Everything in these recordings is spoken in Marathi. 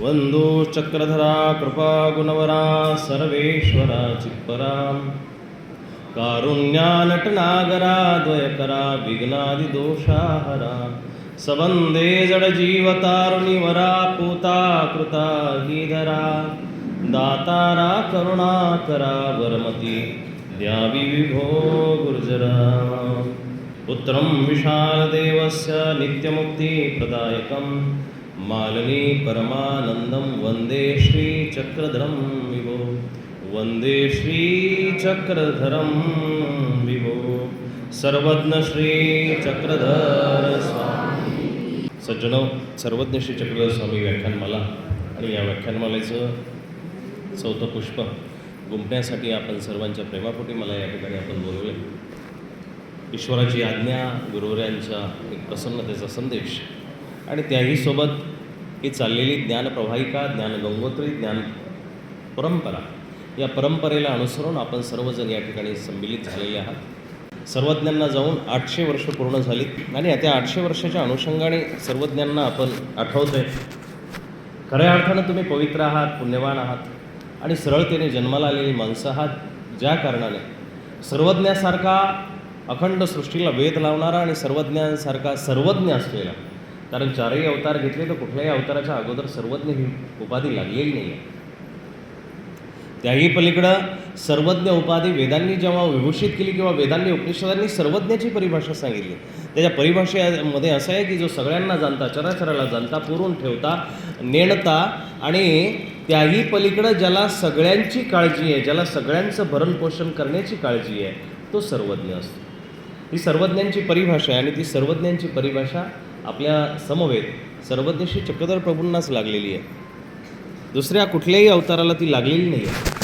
वन्दो चक्रधरा कृपा गुणवरा सर्वेश्वरा चित्परां। कारुण्यानटनागरा द्वयकरा विघ्नादिदोषाहरा सबन्दे जडजीवतारुणिवरा पूता कृता हीधरा। दातारा करुणाकरा वरमती द्यावि विभो गुर्जरा। पुत्रं विशालदेवस्य नित्यमुक्तिप्रदायकम् मालिनी परमानन्दं वन्दे श्रीचक्रधरं विभो। वन्दे श्रीचक्रधरं विभो। सर्वज्ञ श्रीचक्रधर स्वामी। सज्जन सर्वज्ञ श्री चक्रधर स्वामी व्याख्यानमाला आणि या व्याख्यानमालेचं चौथं पुष्प गुंफण्यासाठी आपण सर्वांच्या प्रेमापोटी मला या ठिकाणी आपण बोलवले ईश्वराची आज्ञा गुरुवर्यांचा एक प्रसन्नतेचा संदेश आणि त्याही सोबत ही चाललेली ज्ञानप्रवाहिका ज्ञान गंगोत्री ज्ञान परंपरा या परंपरेला अनुसरून आपण सर्वजण या ठिकाणी संमिलित झालेले आहात. सर्वज्ञांना जाऊन आठशे वर्ष पूर्ण झाली आणि त्या आठशे वर्षाच्या अनुषंगाने सर्वज्ञांना आपण आठवतोय. खऱ्या अर्थानं तुम्ही पवित्र आहात पुण्यवान आहात आणि सरळतेने जन्माला आलेली माणसं आहात ज्या कारणाने सर्वज्ञासारखा अखंड सृष्टीला वेध लावणारा आणि सर्वज्ञांसारखा सर्वज्ञ असलेला कारण चारही अवतार घेतले तर कुठल्याही अवताराच्या अगोदर सर्वज्ञ ही उपाधी लागलेली नाही आहे त्याही पलीकडं सर्वज्ञ उपाधी वेदांनी जेव्हा विभूषित केली किंवा वेदांनी उपनिषदांनी सर्वज्ञाची परिभाषा सांगितली. त्याच्या परिभाषेमध्ये असं आहे की जो सगळ्यांना जाणता चराचराला जाणता पुरून ठेवता नेणता आणि त्याही पलीकडं ज्याला सगळ्यांची काळजी आहे ज्याला सगळ्यांचं भरणपोषण करण्याची काळजी आहे तो सर्वज्ञ असतो. ही सर्वज्ञांची परिभाषा आहे आणि ती सर्वज्ञांची परिभाषा आपल्या समवेत सर्वज्ञशी चक्रधर प्रभूंनाच लागलेली आहे. दुसऱ्या कुठल्याही अवताराला ती लागलेली नाही आहे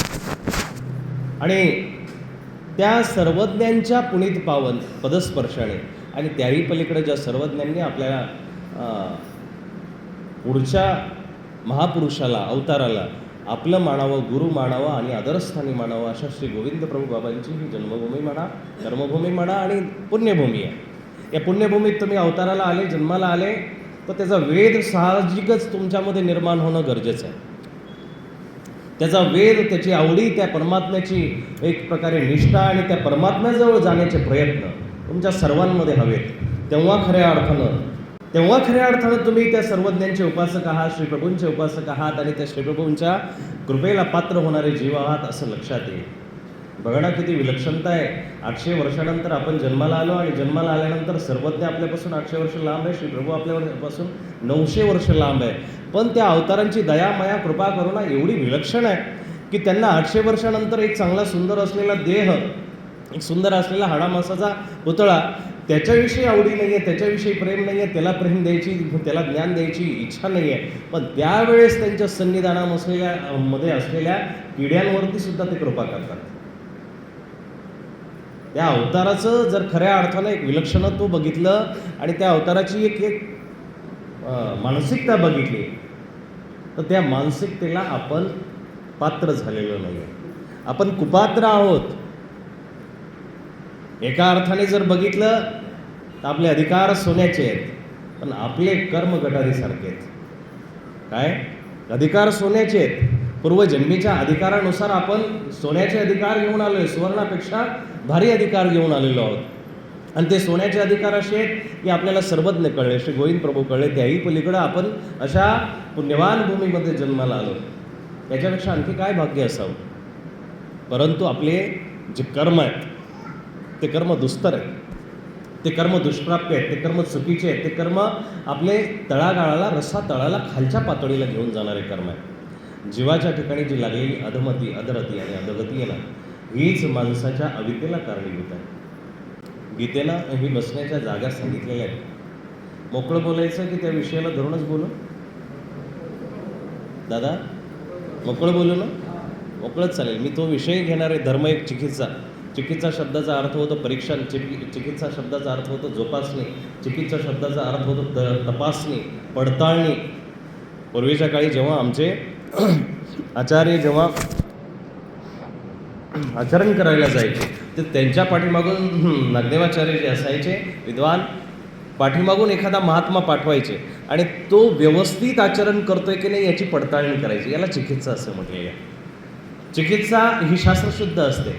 आणि त्या सर्वज्ञांच्या पुनीत पावन पदस्पर्शाने आणि त्याही पलीकडे ज्या सर्वज्ञांनी आपल्या पुढच्या महापुरुषाला अवताराला आपलं मानावं गुरु मानावं आणि आदरस्थानी मानावं अशा श्री गोविंद प्रभू बाबांची ही जन्मभूमी म्हणा कर्मभूमी म्हणा आणि पुण्यभूमी आहे. या पुण्यभूमीत तुम्ही अवताराला आले जन्माला आले तर त्याचा वेद साहजिकच तुमच्यामध्ये निर्माण होणं गरजेचं आहे. त्याचा वेद त्याची आवडी त्या परमात्म्याची एक प्रकारे निष्ठा आणि त्या परमात्म्याजवळ जाण्याचे प्रयत्न तुमच्या सर्वांमध्ये हवेत. तेव्हा खऱ्या अर्थानं तेव्हा खऱ्या अर्थानं तुम्ही त्या सर्वज्ञांचे उपासक आहात श्रीप्रभूंचे उपासक आहात आणि त्या श्रीप्रभूंच्या कृपेला पात्र होणारे जीव आहात असं लक्षात येईल. बघा ना किती विलक्षणता आहे. आठशे वर्षानंतर आपण जन्माला आलो आणि जन्माला आल्यानंतर सर्वज्ञ आपल्यापासून आठशे वर्ष लांब आहे. श्री प्रभू आपल्यापासून नऊशे वर्ष लांब आहे. पण त्या अवतारांची दया माया कृपा करुणा एवढी विलक्षण आहे की त्यांना आठशे वर्षानंतर एक चांगला सुंदर असलेला देह एक सुंदर असलेला हाडामासाचा पुतळा त्याच्याविषयी आवडी नाही आहे त्याच्याविषयी प्रेम नाही आहे त्याला प्रेम द्यायची त्याला ज्ञान द्यायची इच्छा नाही आहे पण त्यावेळेस त्यांच्या सन्निधाना असलेल्या मध्ये असलेल्या किड्यांवरती सुद्धा ते कृपा करतात. त्या अवताराचं जर खऱ्या अर्थानं एक विलक्षणत्व बघितलं आणि त्या अवताराची एक एक मानसिकता बघितली तर त्या मानसिकतेला आपण पात्र झालेलो नाही आपण कुपात्र आहोत. एका अर्थाने जर बघितलं तर आपले अधिकार सोन्याचे आहेत पण आपले कर्म गटारीसारखे आहेत. काय? अधिकार सोन्याचे आहेत. पूर्वजन्मीच्या अधिकारानुसार आपण सोन्याचे अधिकार घेऊन आलो आहे सुवर्णापेक्षा भारी अधिकार घेऊन आलेलो आहोत. आणि ते सोन्याचे अधिकार असे आहेत की आपल्याला सर्वज्ञ कळले श्री गोविंद प्रभू कळले त्याही पलीकडं आपण अशा पुण्यवान भूमीमध्ये जन्माला आलो. त्याच्यापेक्षा आणखी काय भाग्य असावं? परंतु आपले जे कर्म आहेत ते कर्म दुस्तर आहेत. ते कर्म दुष्प्राप्य आहेत ते कर्म चुकीचे आहेत ते कर्म आपले तळागाळाला रसा तळाला खालच्या पातळीला घेऊन जाणारे कर्म आहेत. जीवाच्या ठिकाणी जी लागलेली अधमती अधरती आणि अधगती आहे ना हीच माणसाच्या अविद्येला कारणीभूत आहे. गीतेनं ही बसण्याच्या जागा सांगितलेल्या आहेत. मोकळं बोलायचं की त्या विषयाला धरूनच बोलू? दादा मोकळं बोलू ना? मोकळंच चालेल. मी तो विषय घेणार आहे धर्म एक चिकित्सा. चिकित्सा शब्दाचा अर्थ होतो परीक्षण चिकि चिकित्सा शब्दाचा अर्थ होतो जोपासणी. चिकित्सा शब्दाचा अर्थ होतो त तपासणी पडताळणी. पूर्वीच्या काळी जेव्हा आमचे आचार्य जेव्हा आचरण करायला जायचे तर त्यांच्या पाठीमागून नागदेवाचार्य जे असायचे विद्वान पाठीमागून एखादा महात्मा पाठवायचे आणि तो व्यवस्थित आचरण करतोय की नाही याची पडताळणी करायची. याला चिकित्सा असं म्हटलेलं आहे चिकित्सा ही शास्त्रशुद्ध असते.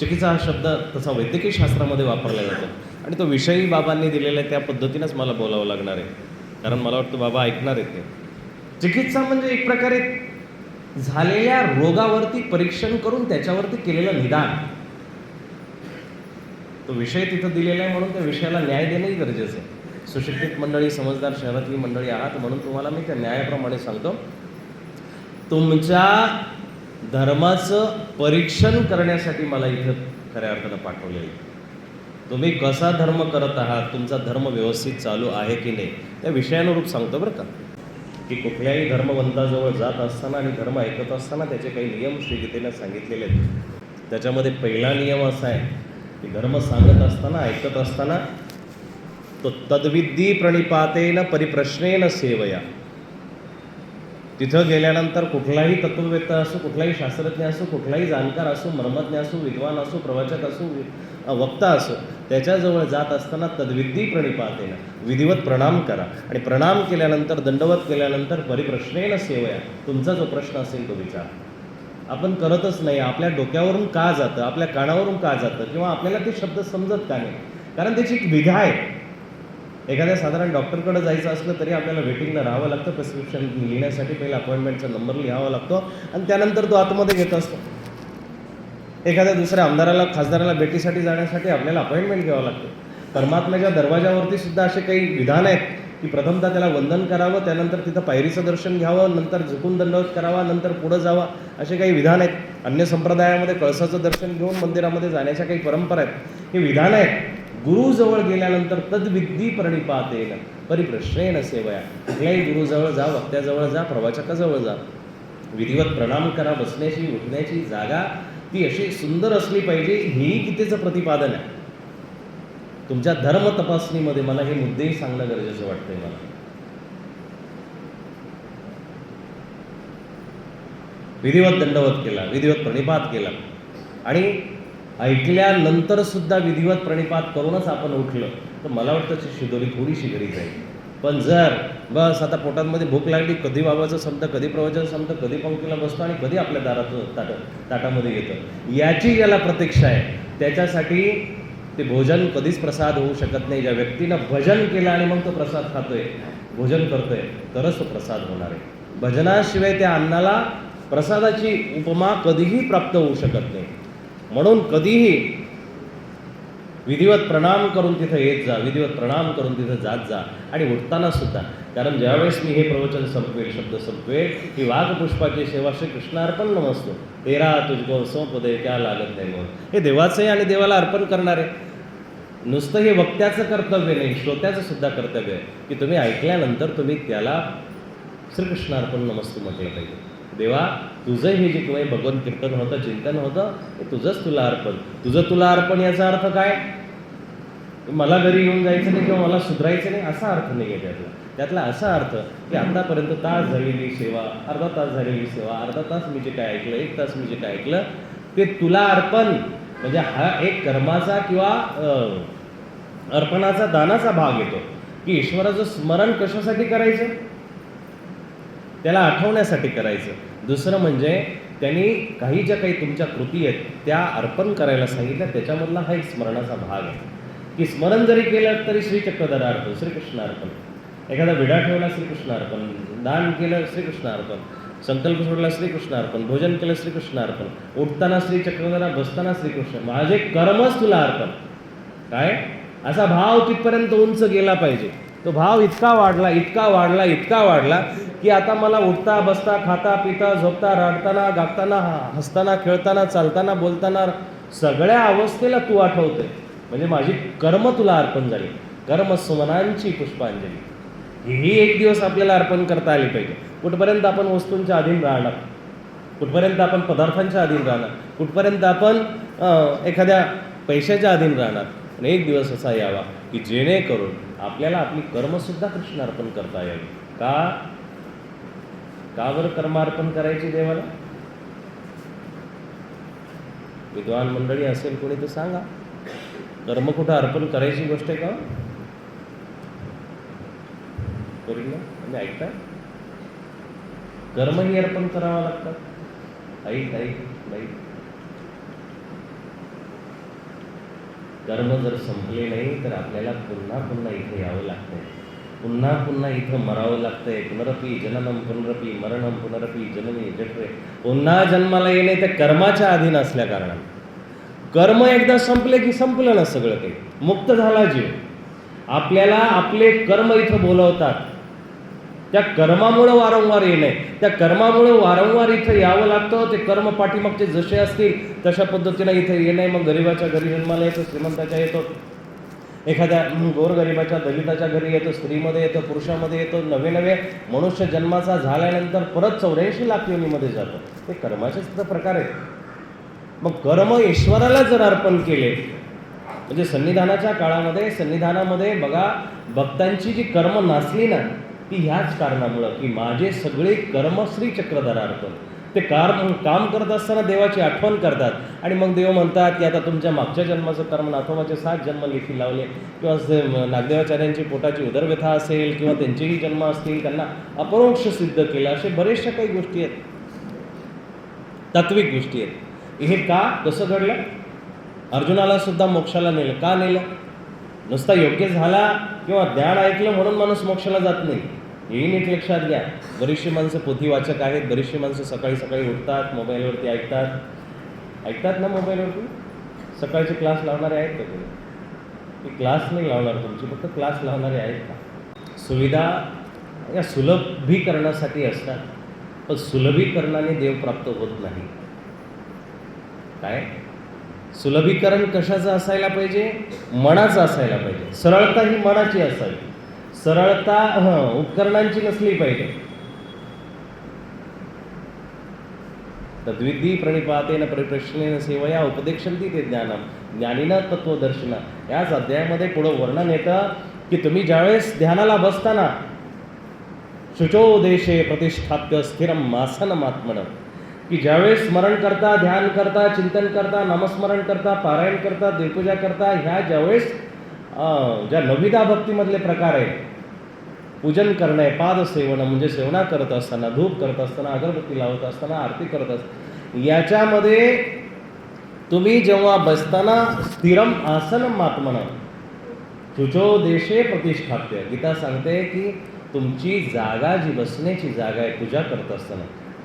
चिकित्सा हा शब्द तसा वैद्यकीय शास्त्रामध्ये वापरला जातो. आणि तो विषयी बाबांनी दिलेला आहे त्या पद्धतीनंच मला बोलावं लागणार आहे. कारण मला वाटतं बाबा ऐकणार आहेत ते. चिकित्सा म्हणजे एक प्रकारे झालेल्या रोगावरती परीक्षण करून त्याच्यावरती केलेलं निदान. तो विषय तिथं दिलेला आहे म्हणून त्या विषयाला न्याय देणंही गरजेचं आहे. सुशिक्षित मंडळी समजदार शहरातली मंडळी आहात म्हणून तुम्हाला मी त्या न्यायाप्रमाणे सांगतो. तुमच्या धर्माचं परीक्षण करण्यासाठी मला इथं खऱ्या अर्थानं पाठवलेलं आहे. तुम्ही कसा धर्म करत आहात तुमचा धर्म व्यवस्थित चालू आहे की नाही त्या विषयानुरूप सांगतो बरं का. की कुठल्याही धर्मवंताजवळ जात असताना आणि धर्म ऐकत असताना त्याचे काही नियम श्रीगीतेनं सांगितलेले आहेत. त्याच्यामध्ये पहिला नियम असा आहे की धर्म सांगत असताना ऐकत असताना तो तद्विद्धी प्रणिपातेन परिप्रश्नेन सेवया. तिथं गेल्यानंतर कुठलाही तत्ववेत्ता असो कुठलाही शास्त्रज्ञ असो कुठलाही जाणकार असो मर्मज्ञ असो विद्वान असो प्रवचक असो वक्ता असो त्याच्याजवळ जात असताना तद्विधी प्रणिपातेनं विधिवत प्रणाम करा. आणि प्रणाम केल्यानंतर दंडवत केल्यानंतर परिप्रश्नेनं सेवया. तुमचा जो प्रश्न असेल तो विचार. आपण करतच नाही आपल्या डोक्यावरून का जातं आपल्या कानावरून का जातं किंवा आपल्याला ते शब्द समजत का नाही? कारण त्याची एक विधा आहे. एखाद्या साधारण डॉक्टरकडे जायचं असलं तरी आपल्याला वेटिंगला राहावं लागतं प्रिस्क्रिप्शन लिहिण्यासाठी पहिला अपॉइंटमेंटचा नंबर लिहावा लागतो आणि त्यानंतर तो आतमध्ये घेत असतो. एखाद्या दुसऱ्या आमदाराला खासदाराला भेटीसाठी जाण्यासाठी आपल्याला अपॉइंटमेंट घ्यावं लागतं. परमात्म्याच्या दरवाजावरती सुद्धा असे काही विधान आहेत की प्रथमतः त्याला वंदन करावं त्यानंतर तिथं पायरीचं दर्शन घ्यावं नंतर झुकून दंडवत करावा नंतर पुढं जावा असे काही विधान आहेत. अन्य संप्रदायामध्ये कळसाचं दर्शन घेऊन मंदिरामध्ये जाण्याच्या काही परंपरा आहेत. हे विधान आहेत. गुरुजवळ गेल्यानंतर तद्विद्धी प्रणिपातेन परिप्रश्नेन सेवया. कुठल्याही गुरुजवळ जा वक्त्याजवळ जा प्रवाचकाजवळ जा. विधिवत प्रणाम करा बसण्याची उठण्याची जागा ती अशी सुंदर असली पाहिजे हेही गीतेचं प्रतिपादन आहे. तुमच्या धर्म तपासणीमध्ये मला हे मुद्देही सांगणं गरजेचं वाटतंय मला. विधिवत दंडवत केला विधिवत प्रणिपात केला. आणि ऐकल्यानंतर सुद्धा विधिवत प्रणिपात करूनच आपण उठलं तर मला वाटतं ती शिदोरी थोडीशी घरी जाईल. पण जर बस आता पोटांमध्ये भूक लागली कधी बाबाचं संपतं कधी प्रवचन संपतं कधी पंक्तीला बसतो आणि कधी आपल्या दारात ताट ताटामध्ये येतं. याची याला प्रतीक्षा आहे. त्याच्यासाठी ते भोजन कधीच प्रसाद होऊ शकत नाही. ज्या व्यक्तीनं भजन केलं आणि मग तो प्रसाद खातोय भोजन करतोय तरच तो प्रसाद होणार आहे. भजनाशिवाय त्या अन्नाला प्रसादाची उपमा कधीही प्राप्त होऊ शकत नाही. म्हणून कधीही विधिवत प्रणाम करून तिथं येत जा विधिवत प्रणाम करून तिथं जात जा आणि उठताना सुद्धा कारण ज्यावेळेस मी हे प्रवचन संपवेल शब्द संपवेल की वाघ पुष्पाची सेवा श्री कृष्णार्पण नमस्तो. तेरा तुझको सोपदे त्या लागत नाही म्हणून हे देवाचं आहे आणि देवाला अर्पण करणार. आहे नुसतं हे वक्त्याचं कर्तव्य नाही श्रोत्याचं सुद्धा कर्तव्य आहे. की तुम्ही ऐकल्यानंतर तुम्ही त्याला श्रीकृष्णार्पण नमस्तू म्हटलं पाहिजे. देवा तुझं हे जे तुम्ही भगवंत कीर्तन होतं चिंतन होतं ते तुझंच तुला अर्पण. तुझं तुला अर्पण याचा अर्थ काय? मला घरी येऊन जायचं नाही किंवा मला सुधारायचं नाही असा अर्थ नाही आहे त्यातला. त्यातला असा अर्थ की आतापर्यंत तास झालेली सेवा अर्धा तास झालेली सेवा अर्धा तास मी जे काय ऐकलं एक तास मी जे काय ऐकलं ते तुला अर्पण म्हणजे हा एक कर्माचा किंवा अर्पणाचा दानाचा भाग येतो. की ईश्वराचं स्मरण कशासाठी करायचं? त्याला आठवण्यासाठी करायचं. दुसरं म्हणजे त्यांनी काही ज्या काही तुमच्या कृती आहेत त्या अर्पण करायला सांगितल्या त्याच्यामधला हा एक स्मरणाचा भाग आहे. की स्मरण जरी केलं तरी श्रीचक्रधर अर्पण श्रीकृष्ण अर्पण. एखादा विडा ठेवला श्रीकृष्ण अर्पण दान केलं श्रीकृष्ण अर्पण संकल्प सोडला श्रीकृष्ण अर्पण भोजन केलं श्रीकृष्ण अर्पण उठताना श्री चक्रधरा बसताना श्रीकृष्ण माझे कर्मच तुला अर्पण. काय? असा भाव तिथपर्यंत उंच गेला पाहिजे. तो भाव इतका वाढला इतका वाढला इतका वाढला की आता मला उठता बसता खाता पिता झोपता रडताना गागताना हसताना खेळताना चालताना बोलताना सगळ्या अवस्थेला तू आठवते म्हणजे माझी कर्म तुला अर्पण झाली. कर्म सुमनांची पुष्पांजली. ही एक दिवस आपल्याला अर्पण करता आले पाहिजे. कुठपर्यंत आपण वस्तूंच्या अधीन राहणार? कुठपर्यंत आपण पदार्थांच्या अधीन राहणार? कुठपर्यंत आपण एखाद्या पैशाच्या अधीन राहणार? आणि एक दिवस असा यावा की जेणेकरून आपल्याला आपली कर्मसुद्धा कृष्ण अर्पण करता यावी. का? का बरं कर्मार्पण करायची देवाला? विद्वान मंडळी असेल कोणी तर सांगा. कर्म कुठं अर्पण करायची गोष्ट आहे का हो? करीन म्हणजे ऐकता कर्मही अर्पण करावं लागतात. ऐक ऐक नाही कर्म जर संपले नाही तर आपल्याला पुन्हा पुन्हा इथे यावं लागतंय. पुन्हा पुन्हा इथं मरावं लागतंय. पुनरपी जननम पुनरपी मरणम पुनरपी जननी जठरे. पुन्हा जन्माला येणे ते कर्माच्या अधीन असल्या कारणाने. कर्म एकदा संपले की संपलं ना सगळं काही. मुक्त झाला जीव. आपल्याला आपले कर्म इथं बोलवतात. त्या कर्मामुळं वारंवार येणे. त्या कर्मामुळं वारंवार इथं यावं लागतं. ते कर्म पाठीमागचे जसे असतील तशा पद्धतीनं इथं येणं. मग गरिबाच्या घरी जन्माला येतो श्रीमंताच्या येतो. एखाद्या गोरगरिबाच्या दलिताच्या घरी येतो स्त्रीमध्ये येतो पुरुषामध्ये येतो. नवे नवे मनुष्य जन्माचा झाल्यानंतर परत चौऱ्याऐंशी लाख योनीमध्ये जातो. ते कर्माचे सुद्धा प्रकार आहेत. मग कर्म ईश्वराला जर अर्पण केले म्हणजे संविधानाच्या काळामध्ये संविधानामध्ये बघा भक्तांची जी कर्म नाचली ना ती ह्याच कारणामुळं की माझे सगळे कर्म श्री ते काम काम करत असताना देवाची आठवण करतात. आणि मग देव म्हणतात की आता तुमच्या मागच्या जन्माचं कर्म नाथोबाचे सात जन्म लेखी लावले. किंवा नागदेवाचार्यांची पोटाची उदरव्यथा असेल किंवा त्यांचेही जन्म असतील त्यांना अपरोक्ष सिद्ध केलं असे बरेचशा काही गोष्टी आहेत. तात्विक गोष्टी आहेत. हे का? कसं घडलं? अर्जुनाला सुद्धा मोक्षाला नेलं. का नेलं? नुसता योग्य झाला किंवा ज्ञान ऐकलं म्हणून माणूस मोक्षाला जात नाही. हेही नीट लक्षात घ्या. बरीचशी माणसं पोथीवाचक आहेत. बरीचशी माणसं सकाळी सकाळी उठतात मोबाईलवरती ऐकतात. ऐकतात ना मोबाईलवरती? सकाळचे क्लास लावणारे आहेत का तुम्ही ती क्लास नाही लावणार तुमची फक्त क्लास लावणारे आहेत का? सुविधा या सुलभीकरणासाठी असतात. पण सुलभीकरणाने देव प्राप्त होत नाही. काय? सुलभीकरण कशाचं असायला पाहिजे? मनाचं असायला पाहिजे. सरळता ही मनाची असावी. सरळता हं उपकरणांची नसली पाहिजे? तद्विधी प्रणिपातेन परिप्रश्नेन सेवया उपदेक्षंती ते ज्ञानम ज्ञानीनं तत्वदर्शना याच अध्यायामध्ये पुढं वर्णन येतं की तुम्ही ज्यावेळेस ध्यानाला बसताना शुचो देशे प्रतिष्ठाप्य स्थिरम आसनम आत्मनं की ज्यावेळेस स्मरण करता ध्यान करता चिंतन करता नामस्मरण करता पारायण करता देवपूजा करता ह्या ज्यावेळेस अं, ज्या नविदा भक्तीमधले प्रकार आहेत पूजन करणे पादसेवन म्हणजे सेवना करत असताना धूप करत असताना अगरबत्ती लावत असताना आरती करत असताना याच्यामध्ये तुम्ही जेव्हा बसताना स्थिरम आसनम आत्मन तुझो देशे प्रतिष्ठाप्य. गीता सांगते की तुमची जागा जी बसण्याची जागा आहे पूजा करत असताना.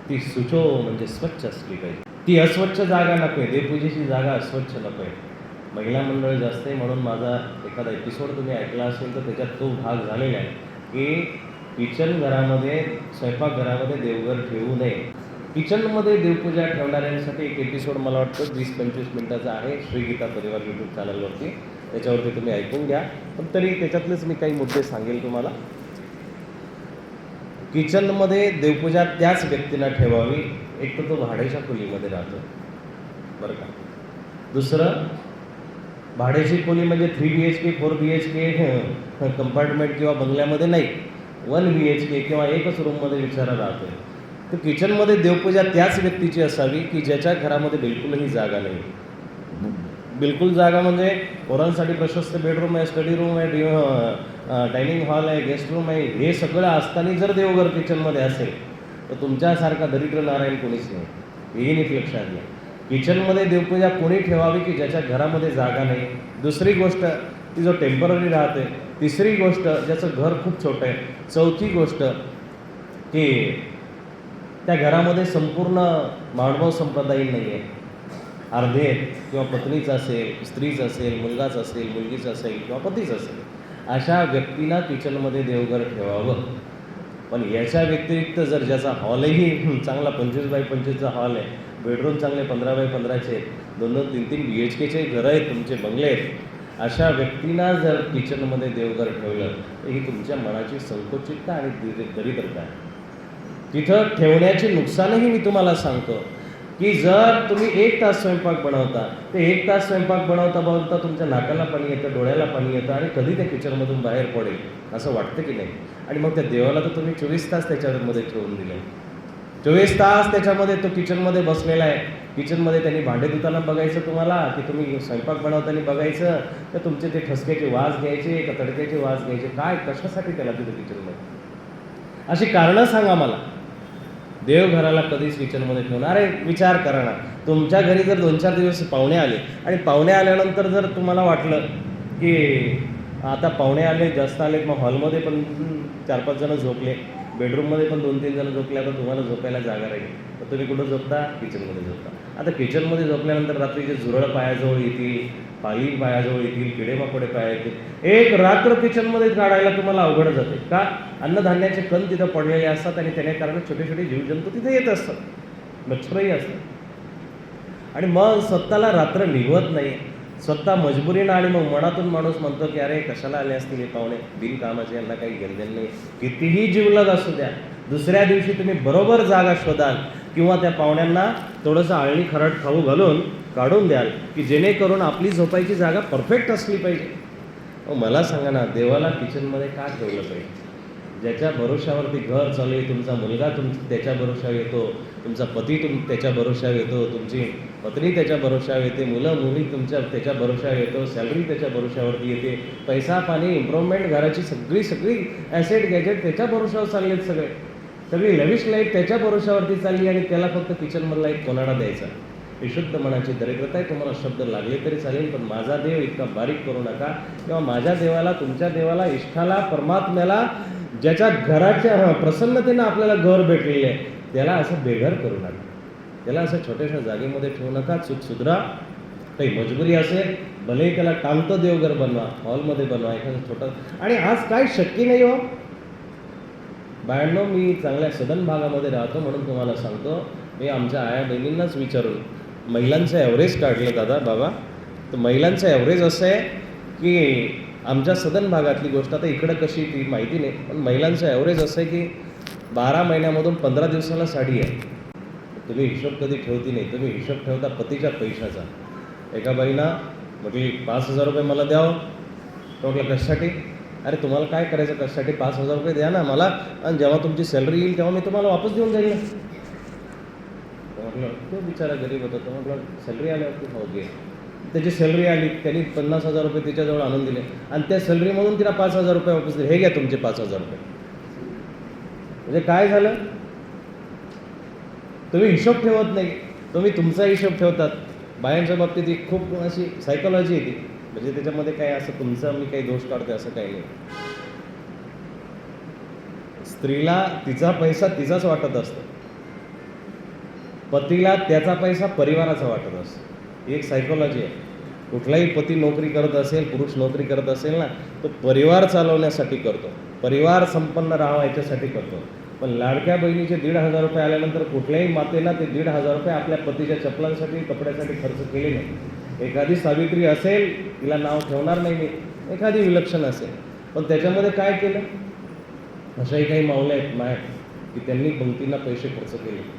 ती सुचो म्हणजे स्वच्छ असली पाहिजे. ती अस्वच्छ जागा नको आहे देवपूजेची जागा अस्वच्छ नको आहे महिला मंडळ जास्त आहे म्हणून माझा एखादा एपिसोड तुम्ही ऐकला असेल तर त्याच्यात तो भाग झालेला आहे की किचन घरामध्ये स्वयंपाकघरामध्ये देवघर ठेवू नये. किचनमध्ये देवपूजा ठेवणाऱ्यांसाठी एक एपिसोड मला वाटतं वीस पंचवीस मिनिटाचा आहे श्रीगीता परिवार यूट्यूब चॅनलवरती त्याच्यावरती तुम्ही ऐकून घ्या. पण तरी त्याच्यातलेच मी काही मुद्दे सांगेल तुम्हाला. किचनमध्ये देवपूजा त्याच व्यक्तीला ठेवावी एक तर तो भाड्याच्या खोलीमध्ये राहतो. बरं का? दुसरं भाड्याची खोली म्हणजे three B H K four B H K compartment किंवा बंगल्यामध्ये नाही वन बी एच के किंवा एकच रूममध्ये विचारा राहतो. तर किचनमध्ये देवपूजा त्याच व्यक्तीची असावी की ज्याच्या घरामध्ये बिलकुलही जागा नाही. बिलकुल जागा म्हणजे पोरांसाठी प्रशस्त बेडरूम आहे स्टडी रूम आहे डायनिंग हॉल आहे गेस्ट रूम आहे हे सगळं असताना जर देवघर किचनमध्ये असेल तर तुमच्यासारखा दरिद्र नारायण कोणीच नाही. हे नीट लक्षात घ्या. किचनमध्ये देवपूजा कोणी ठेवावी की ज्याच्या घरामध्ये जागा नाही? दुसरी गोष्ट ती जो टेंपररी राहते तिसरी गोष्ट ज्याचं घर खूप छोटं आहे चौथी गोष्ट की त्या घरामध्ये संपूर्ण मानभाव संप्रदायी नाही आहे अर्धे आहेत किंवा पत्नीच असेल स्त्रीच असेल मुलगाच असेल मुलगीच असेल किंवा पतीच असेल अशा व्यक्तीला किचनमध्ये देवघर ठेवावं. पण याच्या व्यतिरिक्त जर ज्याचा हॉलही चांगला पंचवीस बाय पंचवीसचा हॉल आहे बेडरूम चांगले पंधरा बाय पंधराचे आहेत दोन दोन तीन तीन बी एच केचे घरं आहेत तुमचे बंगले आहेत अशा व्यक्तींना जर किचनमध्ये देवघर ठेवलं तर ही तुमच्या मनाची संकुचितता आणि दरिद्रता आहे. तिथं ठेवण्याचे नुकसानही मी तुम्हाला सांगतो. की जर तुम्ही एक तास स्वयंपाक बनवता ते एक तास स्वयंपाक बनवता बनवता तुमच्या नाकाला पाणी येतं डोळ्याला पाणी येतं आणि कधी त्या किचनमधून बाहेर पडेल असं वाटतं की नाही? आणि मग त्या देवाला तर तुम्ही चोवीस तास त्याच्यामध्ये ठेवून दिले. चोवीस तास त्याच्यामध्ये तो किचनमध्ये बसलेला आहे. किचनमध्ये त्यांनी भांडे धुताना बघायचं तुम्हाला की तुम्ही स्वयंपाक बनवताना बघायचं तर तुमचे ते ठसक्याचे वास घ्यायचे का तडक्याचे वास घ्यायचे काय कशासाठी त्याला तिथे किचनमध्ये? अशी कारणं सांगा मला. देवघराला कधीच किचनमध्ये ठेवणार. अरे विचार करा ना. तुमच्या घरी जर दोन चार दिवस पाहुणे आले आणि पाहुणे आल्यानंतर जर तुम्हाला वाटलं की आता पाहुणे आले जास्त आले मग हॉलमध्ये पण चार पाच जण झोपले बेडरूममध्ये पण दोन तीन जण झोपले आता तुम्हाला झोपायला जागा राहील. तर तुम्ही कुठं झोपता? किचनमध्ये झोपता. आता किचनमध्ये झोपल्यानंतर रात्रीचे झुरळ पायाजवळ येतील पाली पायाजवळ येतील किडेमाकोडे पाया येतील. एक रात्र किचनमध्ये काढायला तुम्हाला अवघड जाते. का? अन्नधान्याचे कण तिथं पडलेले असतात आणि त्याने कारण छोटे छोटे जीवजंतू तिथे येत असतात. मच्छरही असतात. आणि मग स्वतःला रात्र निघवत नाही स्वतः मजबुरीनं आणि मग मनातून माणूस म्हणतो की अरे कशाला आले असतील हे पाहुणे? बिनकामाचे यांना काही घेणदेण नाही कितीही जीवलग असू द्या दुसऱ्या दिवशी तुम्ही बरोबर जागा शोधाल किंवा त्या पाहुण्यांना थोडंसं आळणी खरट खाऊ घालून काढून द्याल की जेणेकरून आपली झोपायची जागा परफेक्ट असली पाहिजे. मला सांगा ना देवाला किचनमध्ये का ठेवलं पाहिजे? ज्याच्या भरोशावरती घर चालू आहे तुमचा मुलगा तुम त्याच्या भरोशावर येतो तुमचा पती तुम त्याच्या भरोशावर येतो तुमची पत्नी त्याच्या भरोशावर येते मुलं मुली तुमच्या त्याच्या भरोशावर येतो सॅलरी त्याच्या भरोशावरती येते पैसा पाणी इम्प्रूव्हमेंट घराची सगळी सगळी ॲसेट गॅजेट त्याच्या भरोशावर चाललेत सगळे. सगळी लविश लाईफ त्याच्या भरोशावरती चालली आणि त्याला फक्त किचनमधला एक कोनाडा द्यायचा? विशुद्ध मनाची दरिद्रता आहे. तुम्हाला शब्द लागले तरी चालेल पण माझा देव इतका बारीक करू नका. किंवा माझ्या देवाला तुमच्या देवाला इष्टाला परमात्म्याला ज्याच्या घराच्या प्रसन्नतेनं आपल्याला घर भेटलेलं आहे त्याला असं बेघर करू नका. त्याला असं छोट्याशा जागेमध्ये ठेवू नका. चूक सुधरा. काही मजबुरी असेल. भले त्याला टांगतं देवघर बनवा हॉलमध्ये बनवा एखादं छोटं. आणि आज काय शक्य नाही हो. बायांनो मी चांगल्या सदन भागामध्ये राहतो म्हणून तुम्हाला सांगतो. मी आमच्या आया बहिणींनाच विचारून महिलांचं ॲव्हरेज काढलं दादा बाबा. तर महिलांचं ॲव्हरेज असं आहे की आमच्या सदन भागातली गोष्ट आता इकडं कशी ती माहिती नाही पण महिलांचं ॲव्हरेज असं आहे की बारा महिन्यामधून पंधरा दिवसाला साडी आहे. तुम्ही हिशोब कधी ठेवती नाही. तुम्ही हिशोब ठेवता पतीच्या पैशाचा. एका बाईना म्हटली पाच हजार रुपये मला द्यावं. तो म्हटलं कशासाठी? अरे तुम्हाला काय करायचं? कशासाठी पाच हजार रुपये द्या ना मला. आणि जेव्हा तुमची सॅलरी येईल तेव्हा मी तुम्हाला वापस देऊन जाईल ना. म्हटलं तो बिचारा गरीब होता. तो म्हटलं सॅलरी आल्यावरती हो घे. त्याची सॅलरी आली त्यांनी पन्नास हजार रुपये तिच्याजवळ आणून दिले. आणि त्या सॅलरीमधून तिला पाच हजार रुपये वापस दिले. हे घ्या तुमचे पाच हजार रुपये. म्हणजे काय झालं? तुम्ही हिशोब ठेवत नाही. तुम्ही तुमचा हिशोब ठेवतात. बायांच्या बाबतीत ही खूप अशी सायकोलॉजी येते म्हणजे त्याच्यामध्ये काय असं तुमचा मी काही दोष काढते असं काही नाही. स्त्रीला तिचा पैसा तिचाच वाटत असतो. पतीला त्याचा पैसा परिवाराचा वाटत असतो एक सायकोलॉजी आहे. कुठलाही पती नोकरी करत असेल पुरुष नोकरी करत असेल ना तो परिवार चालवण्यासाठी करतो. परिवार संपन्न राहावा याच्यासाठी करतो. पण लाडक्या बहिणीचे दीड हजार रुपये आल्यानंतर कुठल्याही मातेला ते दीड हजार रुपये आपल्या पतीच्या चपलांसाठी कपड्यासाठी खर्च केले नाही. एखादी सावित्री असेल तिला नाव ठेवणार नाही मी. एखादी विलक्षण असेल. पण त्याच्यामध्ये काय केलं? अशाही काही मावल्या आहेत माया की त्यांनी पंक्तींना पैसे खर्च केले.